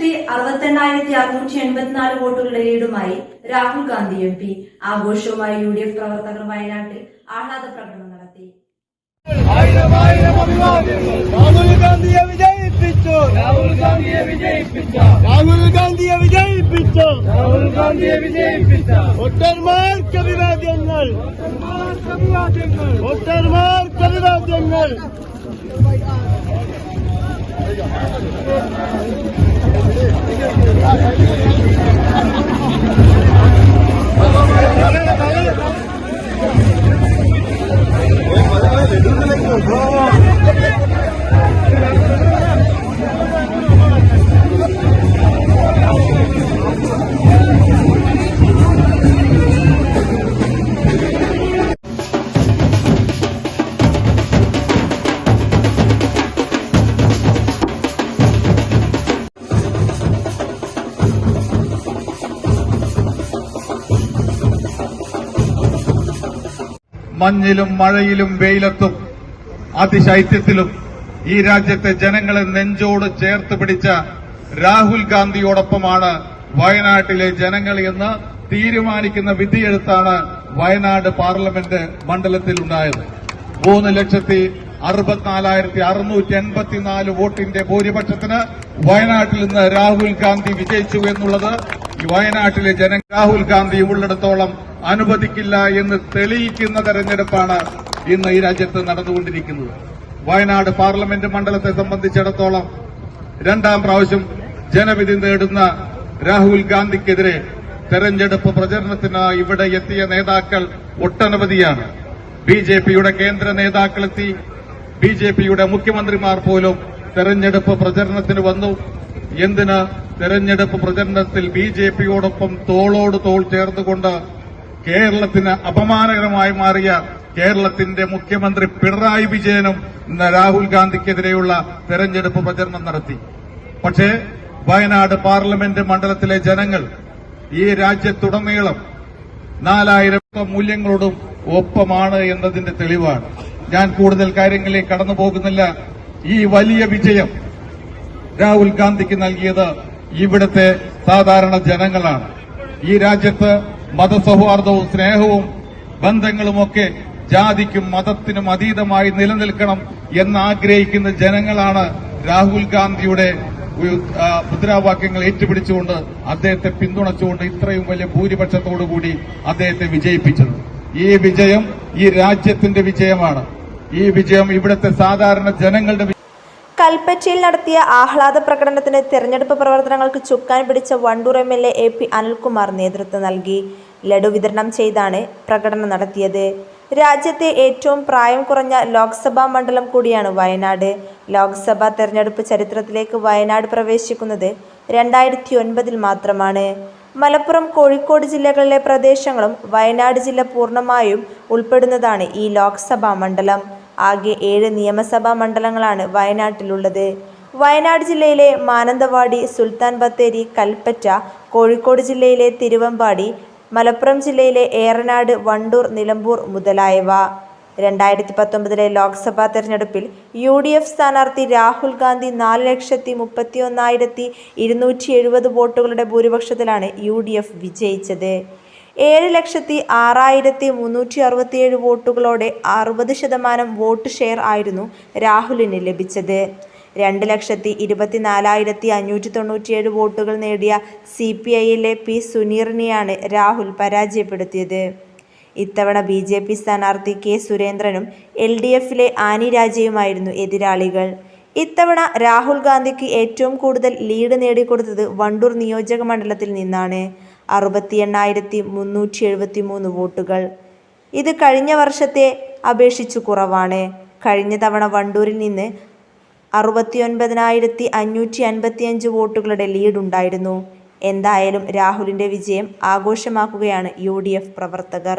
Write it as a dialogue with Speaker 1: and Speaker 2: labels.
Speaker 1: ലക്ഷത്തി അറുപത്തെണ്ണായിരത്തി അറുന്നൂറ്റി എൺപത്തിനാല് വോട്ടുകളുടെ ലീഡുമായി രാഹുൽ ഗാന്ധി എം പി. ആഘോഷവുമായി യു ഡി എഫ് പ്രവർത്തകർ വയനാട്ടിൽ ആഹ്ലാദ പ്രകടനം നടത്തി.
Speaker 2: രാഹുൽ ഗാന്ധിയെ വിജയിപ്പിച്ചു. രാഹുൽ ഗാന്ധിയെ വിജയിപ്പിച്ചു. രാഹുൽ ഗാന്ധിയെ വിജയിപ്പിച്ചു. രാഹുൽ ഗാന്ധിയെ വിജയിപ്പിച്ച. വോട്ടർമാർക്ക് അഭിവാദ്യങ്ങൾ. വോട്ടർമാർക്ക് അഭിവാദ്യങ്ങൾ. Thank you.
Speaker 3: മഞ്ഞിലും മഴയിലും വെയിലത്തും അതിശൈത്യത്തിലും ഈ രാജ്യത്തെ ജനങ്ങളെ നെഞ്ചോട് ചേർത്ത് പിടിച്ച രാഹുൽ ഗാന്ധിയോടൊപ്പമാണ് വയനാട്ടിലെ ജനങ്ങൾ എന്ന് തീരുമാനിക്കുന്ന വിധിയെഴുത്താണ് വയനാട് പാർലമെന്റ് മണ്ഡലത്തിൽ ഉണ്ടായത്. മൂന്ന് ലക്ഷത്തി അറുപത്തിനാലായിരത്തി അറുന്നൂറ്റി എൺപത്തിനാല് വോട്ടിന്റെ ഭൂരിപക്ഷത്തിന് വയനാട്ടിൽ നിന്ന് രാഹുൽ ഗാന്ധി വിജയിച്ചു എന്നുള്ളത് വയനാട്ടിലെ ജന രാഹുൽ ഗാന്ധി ഉള്ളിടത്തോളം അനുവദിക്കില്ല എന്ന് തെളിയിക്കുന്ന തെരഞ്ഞെടുപ്പാണ് ഇന്ന് ഈ രാജ്യത്ത് നടന്നുകൊണ്ടിരിക്കുന്നത്. വയനാട് പാർലമെന്റ് മണ്ഡലത്തെ സംബന്ധിച്ചിടത്തോളം രണ്ടാം പ്രാവശ്യം ജനവിധി നേടുന്ന രാഹുൽ ഗാന്ധിക്കെതിരെ തെരഞ്ഞെടുപ്പ് പ്രചരണത്തിന് ഇവിടെ എത്തിയ നേതാക്കൾ ഒട്ടനവധിയാണ്. ബി ജെ പിയുടെ കേന്ദ്ര നേതാക്കളെത്തി ബി ജെ പിയുടെ മുഖ്യമന്ത്രിമാർ പോലും തെരഞ്ഞെടുപ്പ് പ്രചരണത്തിന് വന്നു. എന്തിന് തെരഞ്ഞെടുപ്പ് പ്രചരണത്തിൽ ബി ജെ പിയോടൊപ്പം തോളോട് തോൾ ചേർന്നുകൊണ്ട് കേരളത്തിന് അപമാനകരമായി മാറിയ കേരളത്തിന്റെ മുഖ്യമന്ത്രി പിണറായി വിജയനും രാഹുൽ ഗാന്ധിക്കെതിരെയുള്ള തെരഞ്ഞെടുപ്പ് പ്രചരണം നടത്തി. പക്ഷേ വയനാട് പാർലമെന്റ് മണ്ഡലത്തിലെ ജനങ്ങൾ ഈ രാജ്യത്തുടനീളം നാലായിരം മൂല്യങ്ങളോടും ഒപ്പമാണ് എന്നതിന്റെ തെളിവാണ്. ഞാൻ കൂടുതൽ കാര്യങ്ങളിലേക്ക് കടന്നു പോകുന്നില്ല ഈ വലിയ വിജയം രാഹുൽ ഗാന്ധിക്ക് നൽകിയത് ഇവിടുത്തെ സാധാരണ ജനങ്ങളാണ്. ഈ രാജ്യത്ത് മതസൗഹാർദ്ദവും സ്നേഹവും ബന്ധങ്ങളുമൊക്കെ ജാതിക്കും മതത്തിനും അതീതമായി നിലനിൽക്കണം എന്നാഗ്രഹിക്കുന്ന ജനങ്ങളാണ് രാഹുൽ ഗാന്ധിയുടെ മുദ്രാവാക്യങ്ങൾ ഏറ്റുപിടിച്ചുകൊണ്ട് അദ്ദേഹത്തെ പിന്തുണച്ചുകൊണ്ട് ഇത്രയും വലിയ ഭൂരിപക്ഷത്തോടുകൂടി അദ്ദേഹത്തെ വിജയിപ്പിച്ചത്. ഈ വിജയം ഈ രാജ്യത്തിന്റെ വിജയമാണ്. ഈ വിജയം ഇവിടുത്തെ സാധാരണ ജനങ്ങളുടെ
Speaker 4: കൽപ്പറ്റയിൽ നടത്തിയ ആഹ്ലാദ പ്രകടനത്തിന് തെരഞ്ഞെടുപ്പ് പ്രവർത്തനങ്ങൾക്ക് ചുക്കാൻ പിടിച്ച Wandoor M L A A P Anilkumar നേതൃത്വം നൽകി. ലഡു വിതരണം ചെയ്താണ് പ്രകടനം നടത്തിയത്. രാജ്യത്തെ ഏറ്റവും പ്രായം കുറഞ്ഞ ലോക്സഭാ മണ്ഡലം കൂടിയാണ് വയനാട്. ലോക്സഭാ തെരഞ്ഞെടുപ്പ് ചരിത്രത്തിലേക്ക് വയനാട് പ്രവേശിക്കുന്നത് രണ്ടായിരത്തി ഒൻപതിൽ മാത്രമാണ്. മലപ്പുറം കോഴിക്കോട് ജില്ലകളിലെ പ്രദേശങ്ങളും വയനാട് ജില്ല പൂർണമായും ഉൾപ്പെടുന്നതാണ് ഈ ലോക്സഭാ മണ്ഡലം. ആകെ ഏഴ് നിയമസഭാ മണ്ഡലങ്ങളാണ് വയനാട്ടിലുള്ളത്. വയനാട് ജില്ലയിലെ മാനന്തവാടി സുൽത്താൻ ബത്തേരി കൽപ്പറ്റ കോഴിക്കോട് ജില്ലയിലെ തിരുവമ്പാടി മലപ്പുറം ജില്ലയിലെ ഏറനാട് വണ്ടൂർ നിലമ്പൂർ മുതലായവ. രണ്ടായിരത്തി പത്തൊമ്പതിലെ ലോക്സഭാ തെരഞ്ഞെടുപ്പിൽ യു ഡി എഫ് സ്ഥാനാർത്ഥി രാഹുൽ ഗാന്ധി നാല് ലക്ഷത്തി മുപ്പത്തി ഒന്നായിരത്തി ഇരുന്നൂറ്റി എഴുപത് വോട്ടുകളുടെ ഭൂരിപക്ഷത്തിലാണ് യു ഡി എഫ് വിജയിച്ചത്. ഏഴ് ലക്ഷത്തി ആറായിരത്തി മുന്നൂറ്റി അറുപത്തിയേഴ് വോട്ടുകളോടെ അറുപത് ശതമാനം വോട്ട് ഷെയർ ആയിരുന്നു രാഹുലിന് ലഭിച്ചത്. രണ്ട് ലക്ഷത്തി ഇരുപത്തിനാലായിരത്തി അഞ്ഞൂറ്റി തൊണ്ണൂറ്റിയേഴ് വോട്ടുകൾ നേടിയ സി പി ഐയിലെ പി സുനീറിനെയാണ് രാഹുൽ പരാജയപ്പെടുത്തിയത്. ഇത്തവണ ബി ജെ പി സ്ഥാനാർത്ഥി കെ സുരേന്ദ്രനും എൽ ഡി എഫിലെ ആനി രാജയുമായിരുന്നു എതിരാളികൾ. ഇത്തവണ രാഹുൽ ഗാന്ധിക്ക് ഏറ്റവും കൂടുതൽ ലീഡ് നേടിക്കൊടുത്തത് വണ്ടൂർ നിയോജക മണ്ഡലത്തിൽ നിന്നാണ്. അറുപത്തി എണ്ണായിരത്തി മുന്നൂറ്റി എഴുപത്തി മൂന്ന് വോട്ടുകൾ. ഇത് കഴിഞ്ഞ വർഷത്തെ അപേക്ഷിച്ച് കുറവാണ്. കഴിഞ്ഞ തവണ വണ്ടൂരിൽ നിന്ന് അറുപത്തിയൊൻപതിനായിരത്തി അഞ്ഞൂറ്റി അൻപത്തിയഞ്ച് വോട്ടുകളുടെ ലീഡുണ്ടായിരുന്നു എന്തായാലും രാഹുലിന്റെ വിജയം ആഘോഷമാക്കുകയാണ് യു പ്രവർത്തകർ.